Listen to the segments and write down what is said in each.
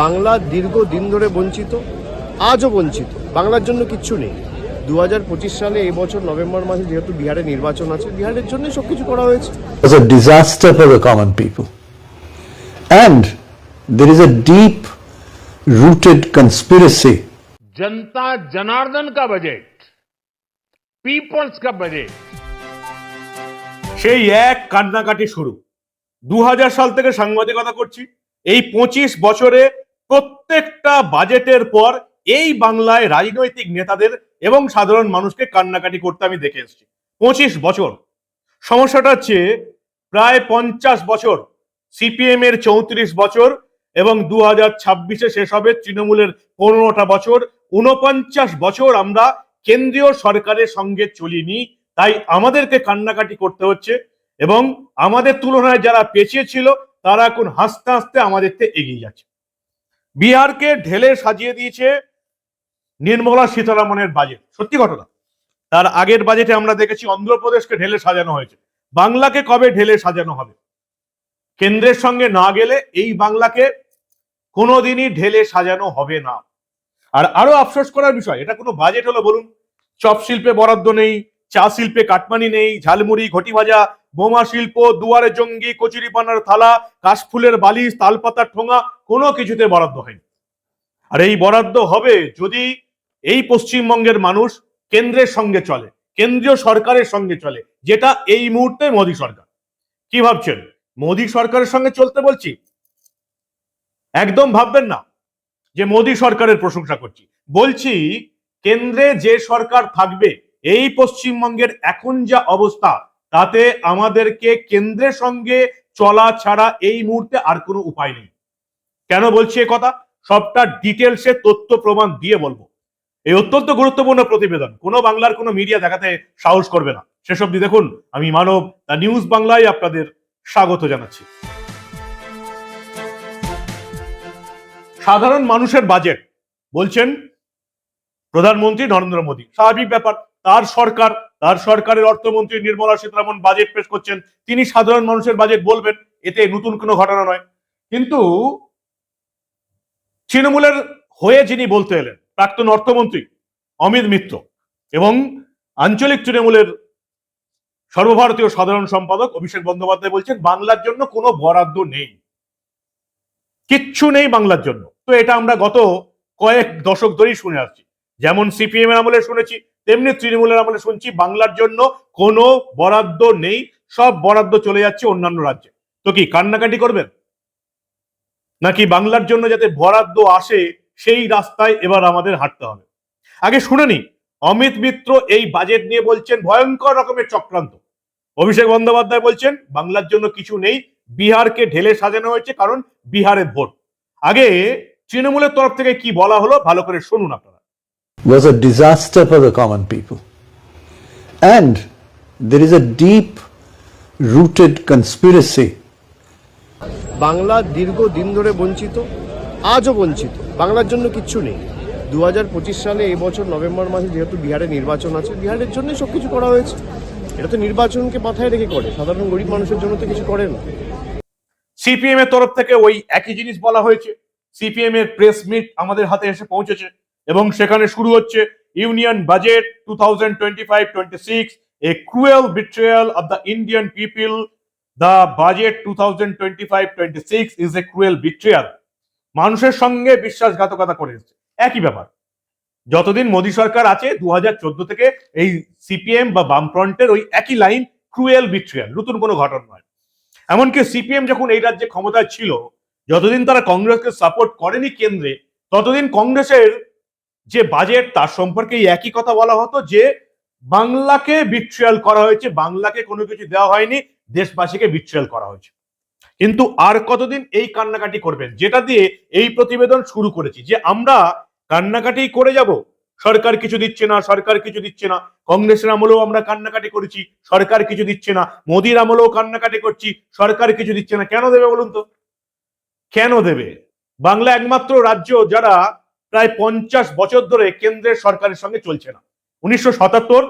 বাংলা দীর্ঘ দিন ধরে বঞ্চিত আজও বঞ্চিত বাংলার জন্য কিচ্ছু নেই দু হাজার পঁচিশ সালে এই বছর নভেম্বর মাসে যেহেতু বিহারে নির্বাচন আছে বিহারের জন্য সব কিছু করা হয়েছে was a disaster for the common people. And there is a deep rooted conspiracy जनता जनार्दन का बजट पीपल्स का बजट সেই এক কান্নাকাটি শুরু দু সাল থেকে সাংবাদিকতা করছি এই পঁচিশ বছরে প্রত্যেকটা বাজেটের পর এই বাংলায় রাজনৈতিক নেতাদের এবং সাধারণ মানুষকে কান্নাকাটি করতে আমি দেখে এসেছি। পঁচিশ বছর। সমস্যাটা হচ্ছে প্রায় পঞ্চাশ বছর। সিপিএম এর চৌত্রিশ বছর এবং দু হাজার ছাব্বিশে শেষ হবে তৃণমূলের পনেরোটা বছর। উনপঞ্চাশ বছর আমরা কেন্দ্রীয় সরকারের সঙ্গে চলিনি, তাই আমাদেরকে কান্নাকাটি করতে হচ্ছে এবং আমাদের তুলনায় যারা পেছিয়ে ছিল, তারা এখন হাসতে হাসতে আমাদের এগিয়ে যাচ্ছে। বিহারকে ঢেলে সাজিয়ে দিয়েছে নির্মলা সীতারামনের বাজেট সত্যি ঘটনা। তার আগের বাজেটে আমরা দেখেছি অন্ধ্রপ্রদেশকে ঢেলে সাজানো হয়েছে। বাংলাকে কবে ঢেলে সাজানো হবে? কেন্দ্রের সঙ্গে না গেলে এই বাংলাকে কোনোদিনই ঢেলে সাজানো হবে না। আর আরও আফসোস করার বিষয়, এটা কোনো বাজেট হলো বলুন। চপ শিল্পে বরাদ্দ নেই, চা শিল্পে কাটমানি নেই, ঝালমুড়ি, ঘটি ভাজা, বোমা শিল্প, দুয়ারে জঙ্গি, কচুরিপানার থালা, কাশফুলের বালিশ, তালপাতার ঠোঙা কোনো কিছুতে বরাদ্দ হয়নি। আর এই বরাদ্দ হবে যদি এই পশ্চিমবঙ্গের মানুষ কেন্দ্রের সঙ্গে চলে, কেন্দ্রীয় সরকারের সঙ্গে চলে, যেটা এই মুহূর্তে মোদী সরকার। কি ভাবছেন? মোদী সরকারের সঙ্গে চলতে বলছি? একদম ভাববেন না যে মোদী সরকারের প্রশংসা করছি। বলছি, কেন্দ্রে যে সরকার থাকবে, এই পশ্চিমবঙ্গের এখন যা অবস্থা, তাতে আমাদেরকে কেন্দ্রের সঙ্গে চলা ছাড়া এই মুহূর্তে আর কোনো উপায় নেই। কেন বলছি এ কথা? সবটা ডিটেলসে তথ্য প্রমাণ দিয়ে বলব। এই অত্যন্ত গুরুত্বপূর্ণ প্রতিবেদন। কোনো বাংলার কোনো মিডিয়া দেখাতে সাহস করবে না। সেসব দিয়ে দেখুন, আমি মানব নিউজ বাংলায় আপনাদের স্বাগত জানাচ্ছি। সাধারণ মানুষের বাজেট বলছেন প্রধানমন্ত্রী নরেন্দ্র মোদী। স্বাভাবিক ব্যাপার, তার সরকার, তার সরকারের অর্থমন্ত্রী নির্মলা সীতারামন বাজেট পেশ করছেন। তিনি সাধারণ মানুষের বাজেট বলবেন, এতে নতুন কোনো ঘটনা নয়। কিন্তু তৃণমূলের হয়ে যিনি বলতে এলেন, প্রাক্তন অর্থমন্ত্রী অমিত মিত্র এবং আঞ্চলিক তৃণমূলের সর্বভারতীয় সাধারণ সম্পাদক অভিষেক বন্দ্যোপাধ্যায় বলছেন, বাংলার জন্য কোনো বরাদ্দ নেই। কিচ্ছু নেই বাংলার জন্য। তো এটা আমরা গত কয়েক দশক ধরেই শুনে আসছি। যেমন সিপিএম এর আমলে শুনেছি, তেমনি তৃণমূলের আমলে শুনছি, বাংলার জন্য কোনো বরাদ্দ নেই। সব বরাদ্দ চলে যাচ্ছে অন্যান্য রাজ্যে। তো কি কান্নাকাটি করবেন? নাকি বাংলার জন্য যাতে বরাদ্দ আসে, সেই রাস্তায় এবার আমাদের হাঁটতে হবে। আগে শুনে নি অমিত মিত্র এই বাজেট নিয়ে বলছেন ভয়ঙ্কর রকমের চক্রান্ত। অভিষেক বন্দ্যোপাধ্যায় বলছেন, বাংলার জন্য কিছু নেই, বিহারকে ঢেলে সাজানো হয়েছে কারণ বিহারে ভোট। আগে তৃণমূলের তরফ থেকে কি বলা হলো, ভালো করে শুনুন আপনারা। Was a disaster for the common people. And there is a deep rooted conspiracy Bangla দীর্ঘ দিন ধরে বঞ্চিত, আজও বঞ্চিত। বাংলার জন্য কিচ্ছু নেই। দু হাজার পঁচিশ সালে এই বছর নভেম্বর মাসে যেহেতু বিহারে নির্বাচন আছে, বিহারের জন্যই সব কিছু করা হয়েছে। এটা তো নির্বাচনকে মাথায় রেখে করে। সাধারণ গরিব মানুষের জন্য তো কিছু করে না। সিপিএম এর তরফ থেকে ওই একই জিনিস বলা হয়েছে। সিপিএম এর প্রেস মিট আমাদের হাতে এসে পৌঁছেছে এবং সেখানে শুরু হচ্ছে union budget two thousand twenty five twenty six, a cruel betrayal of the Indian people the budget two thousand twenty five twenty six is a cruel betrayal মানুষের সঙ্গে বিশ্বাসঘাতকতা করে এসেছে। একই ব্যাপার। যতদিন মোদী সরকার আছে দু চোদ্দ থেকে এই সিপিএম বা বামফ্রন্টের ওই একই লাইন ক্রুয়েল বিট্রিয়াল নতুন কোনো ঘটনা নয়। এমনকি সিপিএম যখন এই রাজ্যে ক্ষমতায় ছিল, যতদিন তারা কংগ্রেসকে সাপোর্ট করেনি কেন্দ্রে, ততদিন কংগ্রেসের যে বাজেট তার সম্পর্কে একই কথা বলা হতো যে, বাংলাকে বিট্রিয়াল করা হয়েছে, বাংলাকে কোনো কিছু দেওয়া হয়নি দেশবাসীকে বিট্রিয়াল করা হয়েছে। কিন্তু আর কতদিন এই কান্নাকাটি করবেন? যেটা দিয়ে এই প্রতিবেদন শুরু করেছি যে আমরা কান্নাকাটি করে যাব, সরকার কিছু দিচ্ছে না, সরকার কিছু দিচ্ছে না। কংগ্রেসের আমলেও আমরা কান্নাকাটি করেছি, সরকার কিছু দিচ্ছে না। মোদির আমলেও কান্নাকাটি করছি, সরকার কিছু দিচ্ছে না। কেন দেবে বলুন তো? কেন দেবে? বাংলা একমাত্র রাজ্য যারা প্রায় পঞ্চাশ বছর ধরে কেন্দ্রের সরকারের সঙ্গে চলছে না। উনিশশো সাতাত্তর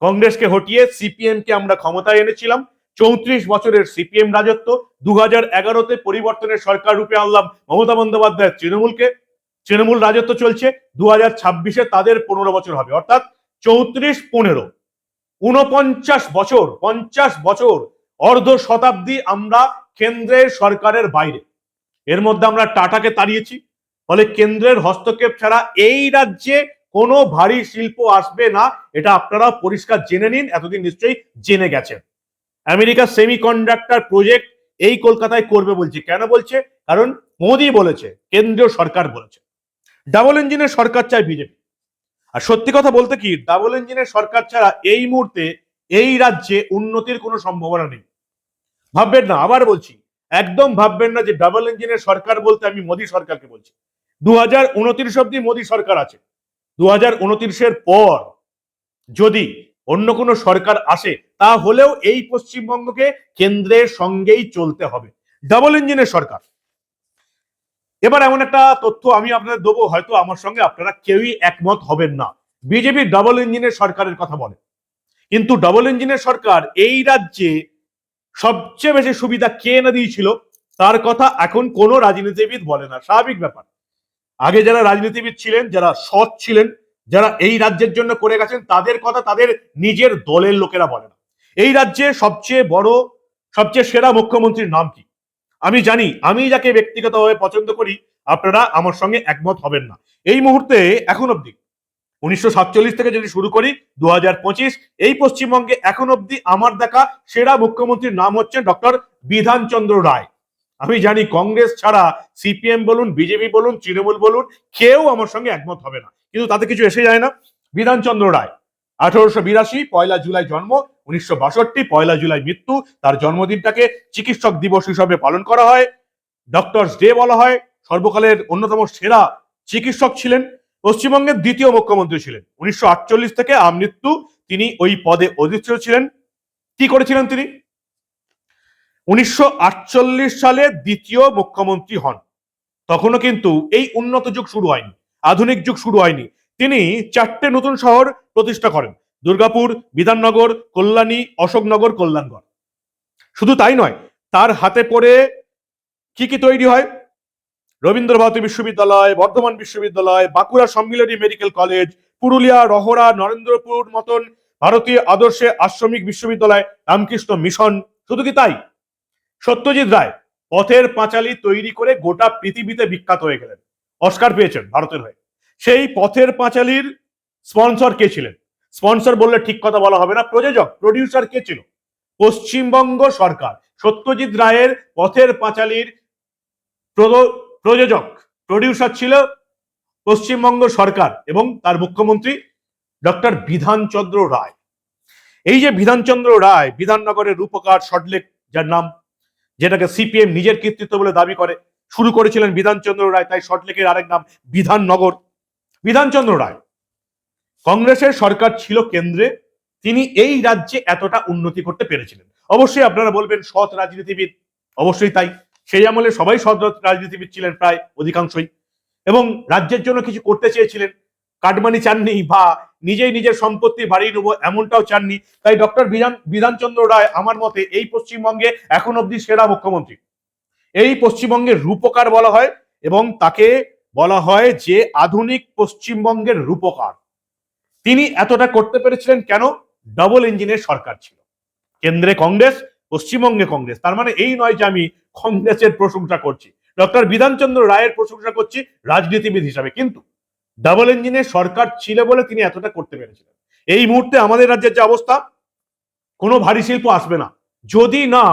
কংগ্রেসকে হটিয়ে সিপিএম কে আমরা ক্ষমতায় এনেছিলাম। চৌত্রিশ বছরের সিপিএম রাজত্ব দু হাজার এগারোতে পরিবর্তনের সরকার রূপে আনলাম মমতা বন্দ্যোপাধ্যায় তৃণমূলকে। তৃণমূল রাজত্ব চলছে দু হাজার ছাব্বিশে তাদের পনেরো বছর হবে। অর্থাৎ চৌত্রিশ পনেরো উনপঞ্চাশ বছর, পঞ্চাশ বছর অর্ধ শতাব্দী আমরা কেন্দ্রের সরকারের বাইরে। এর মধ্যে আমরা টাটাকে তাড়িয়েছি, ফলে কেন্দ্রের হস্তক্ষেপ ছাড়া এই রাজ্যে কোনো ভারী শিল্প আসবে না, এটা আপনারা পরিষ্কার জেনে নিন, এতদিন নিশ্চয়ই জেনে গেছেন। আমেরিকা সেমিকন্ডাক্টর প্রজেক্ট এই কলকাতায় করবে বলছে। কেন বলছে? কারণ মোদী বলেছে, কেন্দ্রীয় সরকার বলেছে। ডাবল ইঞ্জিনের সরকার চায় বিজেপি। আর সত্যি কথা বলতে কি ডাবল ইঞ্জিনের সরকার ছাড়া এই মুহূর্তে এই রাজ্যে উন্নতির কোনো সম্ভাবনা নেই। ভাববেন না, আবার বলছি, একদম ভাববেন না যে ডাবল ইঞ্জিনের সরকার বলতে আমি মোদী সরকারকে বলছি। দু হাজার উনত্রিশ অব্দি মোদী সরকার আছে। দু হাজার উনত্রিশের পর যদি অন্য কোনো সরকার আসে, তাহলেও এই পশ্চিমবঙ্গকে কেন্দ্রের সঙ্গেই চলতে হবে। ডাবল ইঞ্জিনের সরকার। এবার এমন একটা তথ্য আমি আপনাদের দেবো, হয়তো আমার সঙ্গে আপনারা কেউই একমত হবেন না। বিজেপি ডাবল ইঞ্জিনের সরকারের কথা বলে। কিন্তু ডাবল ইঞ্জিনের সরকার এই রাজ্যে সবচেয়ে বেশি সুবিধা কে এনে দিয়েছিল, তার কথা এখন কোনো রাজনীতিবিদ বলে না। স্বাভাবিক ব্যাপার। আগে যারা রাজনীতিবিদ ছিলেন, যারা সৎ ছিলেন যারা এই রাজ্যের জন্য করে গেছেন, তাদের কথা তাদের নিজের দলের লোকেরা বলে না। এই রাজ্যে সবচেয়ে বড়, সবচেয়ে সেরা মুখ্যমন্ত্রীর নাম কি? আমি জানি, আমি যাকে ব্যক্তিগতভাবে পছন্দ করি, আপনারা আমার সঙ্গে একমত হবেন না। এই মুহূর্তে, এখন অবধি, উনিশশো সাতচল্লিশ থেকে যদি শুরু করি দু হাজার পঁচিশ, এই পশ্চিমবঙ্গে এখন অবধি আমার দেখা সেরা মুখ্যমন্ত্রীর নাম হচ্ছে ডক্টর বিধানচন্দ্র রায়। আমি জানি, কংগ্রেস ছাড়া সিপিএম বলুন, বিজেপি বলুন, তৃণমূল বলুন, কেউ আমার সঙ্গে একমত হবে না। কিন্তু তাতে কিছু এসে যায় না। বিধানচন্দ্র রায়, আঠারোশো বিরাশি, পয়লা জুলাই জন্ম, উনিশশো বাষট্টি, পয়লা জুলাই মৃত্যু, তার জন্মদিনটাকে চিকিৎসক দিবস হিসাবে পালন করা হয়। ডক্টরস ডে বলা হয়, সর্বকালের অন্যতম সেরা চিকিৎসক ছিলেন। পশ্চিমবঙ্গের দ্বিতীয় মুখ্যমন্ত্রী ছিলেন। উনিশশো আটচল্লিশ থেকে আমৃত্যু তিনি ওই পদে অধিষ্ঠিত ছিলেন। কি করেছিলেন তিনি? উনিশশো আটচল্লিশ সালে দ্বিতীয় মুখ্যমন্ত্রী হন। তখনও কিন্তু এই উন্নত যুগ শুরু হয়নি। আধুনিক যুগ শুরু হয়নি। তিনি চারটে নতুন শহর প্রতিষ্ঠা করেন। দুর্গাপুর, বিধাননগর, কল্যাণী, অশোকনগর, কল্যাণগড়। শুধু তাই নয়, তার হাতে পড়ে কি কি তৈরি হয়? রবীন্দ্র ভারতী বিশ্ববিদ্যালয়, বর্ধমান বিশ্ববিদ্যালয়, বাঁকুড়া সম্মিলনী মেডিকেল কলেজ, পুরুলিয়া রহরা নরেন্দ্রপুর মতন ভারতীয় আদর্শে আশ্রমিক বিশ্ববিদ্যালয়, রামকৃষ্ণ মিশন। শুধু কি তাই? সত্যজিৎ রায় পথের পাঁচালী তৈরি করে গোটা পৃথিবীতে বিখ্যাত হয়ে গেলেন। অস্কার পেয়েছেন ভারতের হয়ে। সেই পথের পাঁচালীর স্পন্সর কে ছিলেন? স্পন্সর বললে ঠিক কথা বলা হবে না, প্রযোজক প্রডিউসার কে ছিল? পশ্চিমবঙ্গ সরকার, সত্যজিৎ রায়ের পথের পাঁচালীর প্রযোজক প্রডিউসার ছিল পশ্চিমবঙ্গ সরকার এবং তার মুখ্যমন্ত্রী ডক্টর বিধানচন্দ্র রায়। এই যে বিধানচন্দ্র রায়, বিধাননগরের রূপকার শর্টলেক যার নাম, যেটাকে সিপিএম নিজের কৃতিত্ব বলে দাবি করে শুরু করেছিলেন বিধানচন্দ্র রায়, তাই শর্টলেকের আরেক নাম বিধাননগর। বিধানচন্দ্র রায়, কংগ্রেসের সরকার ছিল কেন্দ্রে, তিনি এই রাজ্যে এতটা উন্নতি করতে পেরেছিলেন। অবশ্যই আপনারা বলবেন, সৎ রাজনীতিবিদ, অবশ্যই তাই। সেই আমলে সবাই সৎ রাজনীতিবিদ ছিলেন প্রায় অধিকাংশই। এবং রাজ্যের জন্য কিছু করতে চেয়েছিলেন, কাটমানি চাননি বা নিজেই নিজের সম্পত্তি বাড়িয়ে নেব এমনটাও চাননি। তাই ডক্টর বিধান, বিধানচন্দ্র রায় আমার মতে এই পশ্চিমবঙ্গে এখন অবধি সেরা মুখ্যমন্ত্রী। এই পশ্চিমবঙ্গের রূপকার বলা হয় এবং তাকে বলা হয় যে আধুনিক পশ্চিমবঙ্গের রূপকার। তিনি এতটা করতে পেরেছিলেন কেন? ডবল ইঞ্জিনের সরকার ছিল। কেন্দ্রে কংগ্রেস, পশ্চিমবঙ্গে কংগ্রেস। তার মানে এই নয় যে আমি কংগ্রেসের প্রশংসা করছি। ডক্টর বিধানচন্দ্র রায়ের প্রশংসা করছি রাজনীতিবিদ হিসাবে। কিন্তু ডাবল ইঞ্জিনের সরকার ছিল বলে তিনি এতটা করতে পেরেছিলেন। এই মুহূর্তে আমাদের রাজ্যের যে অবস্থা, কোনো ভারী শিল্প আসবে না। যদি না,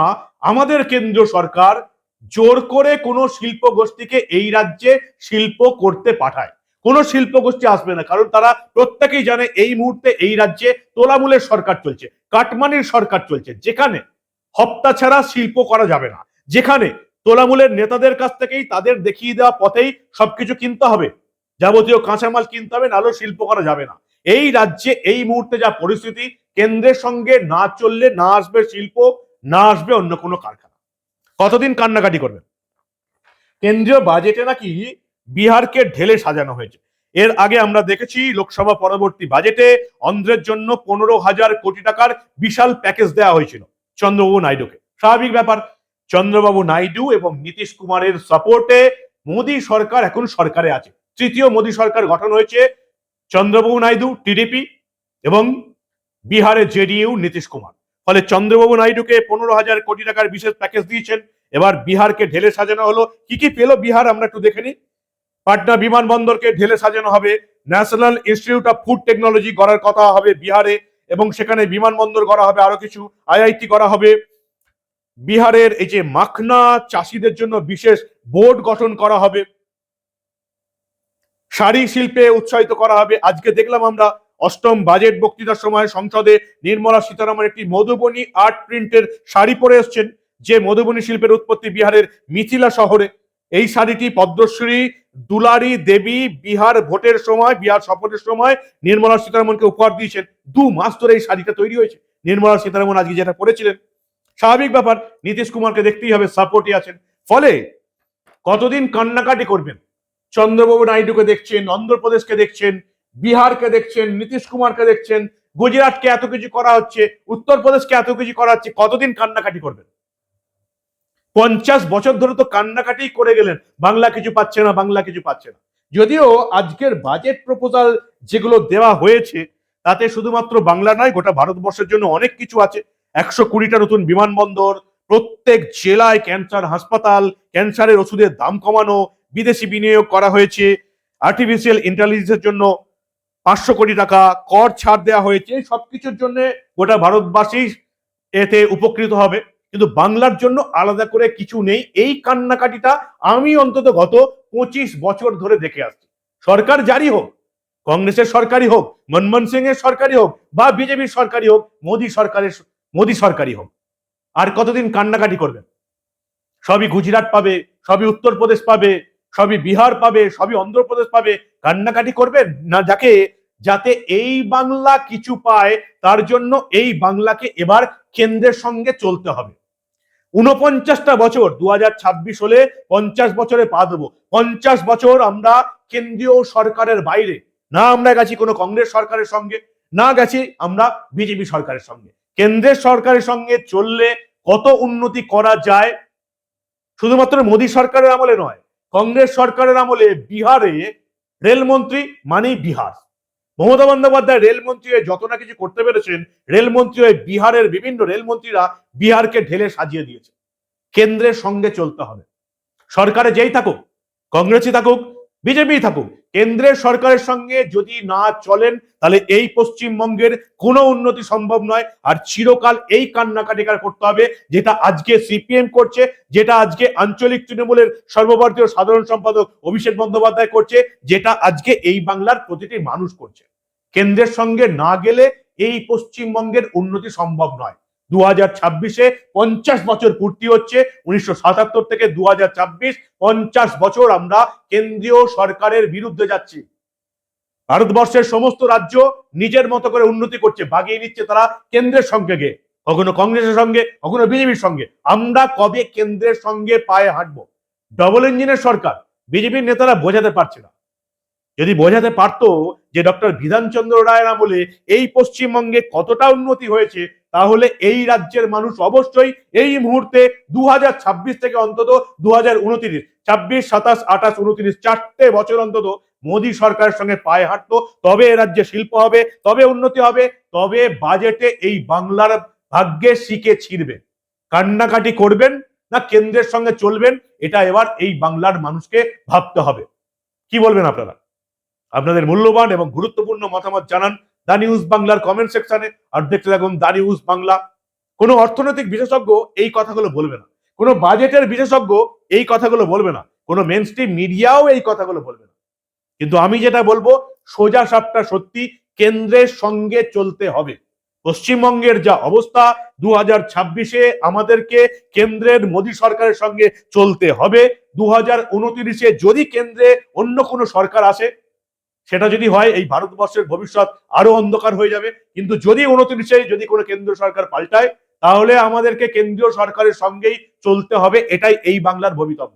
আমাদের কেন্দ্রীয় সরকার জোর করে কোনো শিল্প গোষ্ঠীকে এই রাজ্যে শিল্প করতে পাঠায়। কোনো শিল্প গোষ্ঠী আসবে না, কারণ তারা প্রত্যেকেই জানে এই মুহূর্তে এই রাজ্যে তোলামূলের সরকার চলছে, কাটমানির সরকার চলছে, যেখানে হপ্তা ছাড়া শিল্প করা যাবে না। যেখানে তোলামূলের নেতাদের কাছ থেকেই তাদের দেখিয়ে দেওয়া পথেই সবকিছু কিনতে হবে, যাবতীয় কাঁচামাল কিনতে হবে, নাহলে শিল্প করা যাবে না। এই রাজ্যে এই মুহূর্তে যা পরিস্থিতি, কেন্দ্রের সঙ্গে না চললে না আসবে শিল্প, না আসবে অন্য কোনো কারখানা। কতদিন কান্নাকাটি করবেন কেন্দ্রীয় বাজেটে নাকি বিহারকে ঢেলে সাজানো হয়েছে। এর আগে আমরা দেখেছি লোকসভা পরবর্তী বাজেটে অন্ধ্রের জন্য পনেরো হাজার কোটি টাকার বিশাল প্যাকেজ দেওয়া হয়েছিল চন্দ্রবাবু নাইডুকে। স্বাভাবিক ব্যাপার, চন্দ্রবাবু নাইডু এবং নীতিশ কুমারের সাপোর্টে মোদী সরকার এখন সরকারে আছে। তৃতীয় মোদী সরকার গঠন হয়েছে চন্দ্রবাবু নাইডু, টিডিপি এবং বিহারে জেডিইউ নীতিশ কুমার। ফলে চন্দ্রবাবু নাইডুকে পনেরো হাজার কোটি টাকার বিশেষ প্যাকেজ দিয়েছেন। এবার বিহারকে ঢেলে সাজানো হলো। কি কি পেল বিহার? আমরা একটু দেখে নিই। পাটনা বিমানবন্দরকে ঢেলে সাজানো হবে। National Institute of Food Technology গড়ার কথা হবে বিহারে। এবং সেখানে বিমানবন্দর করা হবে, আরও কিছু আইআইটি করা হবে। বিহারের এই যে মাখনা চাষিদের জন্য বিশেষ বোর্ড গঠন করা হবে। শাড়ি শিল্পে উৎসাহিত করা হবে। আজকে দেখলাম আমরা অষ্টম বাজেট বক্তৃতার সময় সংসদে নির্মলা সীতারামন একটি মধুবনী আর্ট প্রিন্টের শাড়ি পরে এসছেন, যে মধুবনী শিল্পের উৎপত্তি বিহারের মিথিলা শহরে। এই শাড়িটি পদ্মশ্রী, দুলারি দেবী বিহার ভোটের সময়, বিহার সফরের সময় নির্মলা সীতারামনকে উপহার দিয়েছেন। দু মাস ধরে এই শাড়িটা তৈরি হয়েছে। নির্মলা সীতারামন আজকে যেটা পড়েছিলেন স্বাভাবিক ব্যাপার, নীতিশ কুমারকে দেখতেই হবে সাপোর্টই আছেন। ফলে কতদিন কান্নাকাটি করবেন? চন্দ্রবাবু নাইডুকে দেখছেন, অন্ধ্রপ্রদেশকে দেখছেন বিহারকে দেখছেন, নীতিশ কুমারকে দেখছেন, গুজরাটকে এত কিছু করা হচ্ছে, উত্তরপ্রদেশকে এত কিছু করা হচ্ছে, কতদিন কান্নাকাটি করবেন? পঞ্চাশ বছর ধরে তো কান্নাকাটি করে গেলেন, বাংলা কিছু পাচ্ছে না, বাংলা কিছু পাচ্ছে না। যদিও আজকের বাজেট প্রপোজাল যেগুলো দেওয়া হয়েছে, তাতে শুধুমাত্র বাংলা নয়, গোটা ভারতবর্ষের জন্য অনেক কিছু আছে। একশো কুড়িটা নতুন বিমানবন্দর, প্রত্যেক জেলায় ক্যান্সার হাসপাতাল, ক্যান্সারের ওষুধের দাম কমানো, বিদেশি বিনিয়োগ করা হয়েছে আর্টিফিশিয়াল ইন্টেলিজেন্সের জন্য পাঁচশো কোটি টাকা কর ছাড় দেওয়া হয়েছে। এই সবকিছুর জন্য গোটা ভারতবাসী এতে উপকৃত হবে। কিন্তু বাংলার জন্য আলাদা করে কিছু নেই। এই কান্নাকাটিটা আমি অন্তত গত পঁচিশ বছর ধরে দেখে আসছি। সরকার জারি হোক, কংগ্রেসের সরকারি হোক, মনমোহন সিং এর সরকারি হোক, বা বিজেপির সরকারি হোক, মোদী সরকারের মোদী সরকারই হোক, আর কতদিন কান্নাকাটি করবেন? সবই গুজরাট পাবে, সবই উত্তরপ্রদেশ পাবে সবই বিহার পাবে, সবই অন্ধ্রপ্রদেশ পাবে। কান্নাকাটি করবেন না যাকে? যাতে এই বাংলা কিছু পায়, তার জন্য এই বাংলাকে এবার কেন্দ্রের সঙ্গে চলতে হবে। উনপঞ্চাশটা বছর দু হাজার ছাব্বিশ হলে পঞ্চাশ বছরে পা দেবো। পঞ্চাশ বছর আমরা কেন্দ্রীয় সরকারের বাইরে। না আমরা গেছি কোনো কংগ্রেস সরকারের সঙ্গে, না গেছি আমরা বিজেপি সরকারের সঙ্গে। কেন্দ্রের সরকারের সঙ্গে চললে কত উন্নতি করা যায়? শুধুমাত্র মোদী সরকারের আমলে নয় কংগ্রেস সরকারের আমলে বিহারে রেলমন্ত্রী মানেই বিহার। মমতা বন্দ্যোপাধ্যায় রেলমন্ত্রী হয়ে যত না কিছু করতে পেরেছেন রেলমন্ত্রী হয়ে বিহারের বিভিন্ন রেলমন্ত্রীরা বিহারকে ঢেলে সাজিয়ে দিয়েছে কেন্দ্রের সঙ্গে চলতে হবে। সরকারে যেই থাকুক, কংগ্রেসই থাকুক বিজেপি থাকুক, কেন্দ্রের সরকারের সঙ্গে যদি না চলেন, তাহলে এই পশ্চিমবঙ্গের কোনো উন্নতি সম্ভব নয়। আর চিরকাল এই কান্নাকাটিকার করতে হবে, যেটা আজকে সিপিএম করছে, যেটা আজকে আঞ্চলিক তৃণমূলের সর্বভারতীয় সাধারণ সম্পাদক অভিষেক বন্দ্যোপাধ্যায় করছে, যেটা আজকে এই বাংলার প্রতিটি মানুষ করছে। কেন্দ্রের সঙ্গে না গেলে এই পশ্চিমবঙ্গের উন্নতি সম্ভব নয়। দু হাজার ছাব্বিশে পঞ্চাশ বছর পূর্তি হচ্ছে। উনিশশো সাতাত্তর থেকে দু হাজার ছাব্বিশ বছর আমরা কেন্দ্রীয় সরকারের বিরুদ্ধে যাচ্ছি। ভারতবর্ষের সমস্ত রাজ্য নিজের মতো করে উন্নতি করছে বাগিয়ে নিচ্ছে তারা কেন্দ্রের সঙ্গে গিয়ে। কখনো কংগ্রেসের সঙ্গে, কখনো বিজেপির সঙ্গে। আমরা কবে কেন্দ্রের সঙ্গে পায়ে হাঁটবো? ডবল ইঞ্জিনের সরকার, বিজেপির নেতারা বোঝাতে পারছে না। যদি বোঝাতে পারতো যে ডক্টর বিধানচন্দ্র রায়ের আমলে এই পশ্চিমবঙ্গে কতটা উন্নতি হয়েছে তাহলে এই রাজ্যের মানুষ অবশ্যই এই মুহূর্তে দু হাজার ছাব্বিশ থেকে অন্তত দু হাজার উনত্রিশ, ছাব্বিশ, সাতাশ, আঠাশ, উনত্রিশ, চারটে বছর অন্তত মোদী সরকারের সঙ্গে পায়ে হাঁটতো। তবে এ রাজ্যে শিল্প হবে, তবে উন্নতি হবে, তবে বাজেটে এই বাংলার ভাগ্যে শিখে ছিঁড়বে। কান্নাকাটি করবেন না কেন্দ্রের সঙ্গে চলবেন, এটা এবার এই বাংলার মানুষকে ভাবতে হবে। কি বলবেন আপনারা? আপনাদের মূল্যবান এবং গুরুত্বপূর্ণ মতামত জানান দা নিউজ বাংলার কমেন্ট সেকশনে দেখতে থাকুন দা নিউজ বাংলা। কোনো অর্থনৈতিক বিশেষজ্ঞ এই কথাগুলো বলবে না। কোনো বাজেটের বিশেষজ্ঞ এই কথাগুলো বলবে না। কোনো মেন মিডিয়াও এই কথাগুলো বলবে না। কিন্তু আমি যেটা বলব, সোজা সাপটা সত্যি কেন্দ্রের সঙ্গে চলতে হবে। পশ্চিমবঙ্গের যা অবস্থা দু হাজার ছাব্বিশে আমাদেরকে কেন্দ্রের মোদী সরকারের সঙ্গে চলতে হবে। দু হাজার উনত্রিশে যদি কেন্দ্রে অন্য কোনো সরকার আসে সেটা যদি হয়, এই ভারতবর্ষের ভবিষ্যৎ আরও অন্ধকার হয়ে যাবে। কিন্তু যদি উনত্রিশে যদি কোনো কেন্দ্রীয় সরকার পাল্টায়, তাহলে আমাদেরকে কেন্দ্রীয় সরকারের সঙ্গেই চলতে হবে। এটাই এই বাংলার ভবিতব্য।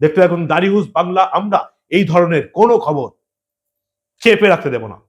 দেখতে থাকুন দারিহুস বাংলা, আমরা এই ধরনের কোনো খবর চেপে রাখতে দেব না।